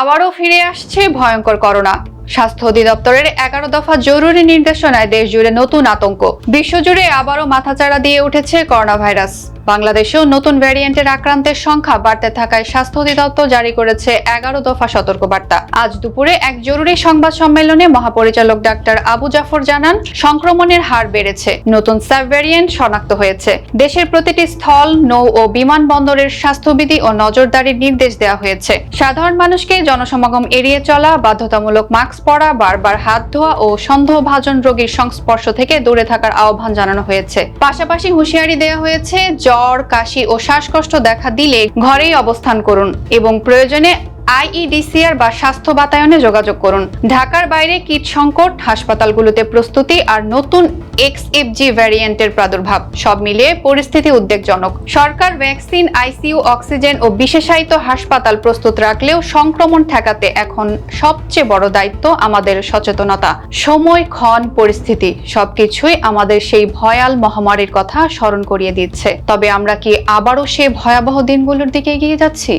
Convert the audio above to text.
আবারও ফিরে আসছে ভয়ঙ্কর করোনা। স্বাস্থ্য অধিদপ্তরের এগারো দফা জরুরি নির্দেশনায় দেশ জুড়ে নতুন আতঙ্ক। বিশ্বজুড়ে আবারও মাথাচাড়া দিয়ে উঠেছে করোনা ভাইরাস বাংলাদেশেও নতুন ভ্যারিয়েন্টের আক্রান্তের সংখ্যা বাড়তে থাকায় স্বাস্থ্য অধিদপ্তর জারি করেছে এগারো দফা সতর্কবার্তা। আজ দুপুরে এক জরুরি সংবাদ সম্মেলনে মহাপরিচালক ডাক্তার আবু জাফর জানান, সংক্রমণের হার বেড়েছে। নতুন সাব ভ্যারিয়েন্ট শনাক্ত হয়েছে। দেশের প্রতিটি স্থল, নৌ ও বিমানবন্দরের স্বাস্থ্যবিধি ও নজরদারির নির্দেশ দেওয়া হয়েছে। সাধারণ মানুষকে জনসমাগম এড়িয়ে চলা, বাধ্যতামূলক মাস্ক পরা বারবার হাত ধোয়া ও সন্দেহভাজন রোগীর সংস্পর্শ থেকে দূরে থাকার আহ্বান জানানো হয়েছে। পাশাপাশি হুঁশিয়ারি দেওয়া হয়েছে, জ্বর, কাশি ও শ্বাসকষ্ট দেখা দিলে ঘরেই অবস্থান করুন এবং প্রয়োজনে আইইডিসিআর বা স্বাস্থ্য বাতায়নে যোগাযোগ করুন। ঢাকার বাইরে কীট সংকট, হাসপাতালগুলোতে প্রস্তুতি আর নতুন এক্সএফজি ভ্যারিয়েন্টের প্রাদুর্ভাব। সব মিলিয়ে পরিস্থিতি উদ্বেগজনক। সরকার ভ্যাকসিন, আইসিইউ, অক্সিজেন ও বিশেষায়িত হাসপাতাল প্রস্তুত রাখলেও সংক্রমণ ঠেকাতে এখন সবচেয়ে বড় দায়িত্ব আমাদের সচেতনতা। সময়, ক্ষণ, পরিস্থিতি সবকিছুই আমাদের সেই ভয়াল মহামারীর কথা স্মরণ করিয়ে দিচ্ছে। তবে আমরা কি আবারও সেই ভয়াবহ দিনগুলোর দিকে এগিয়ে যাচ্ছি?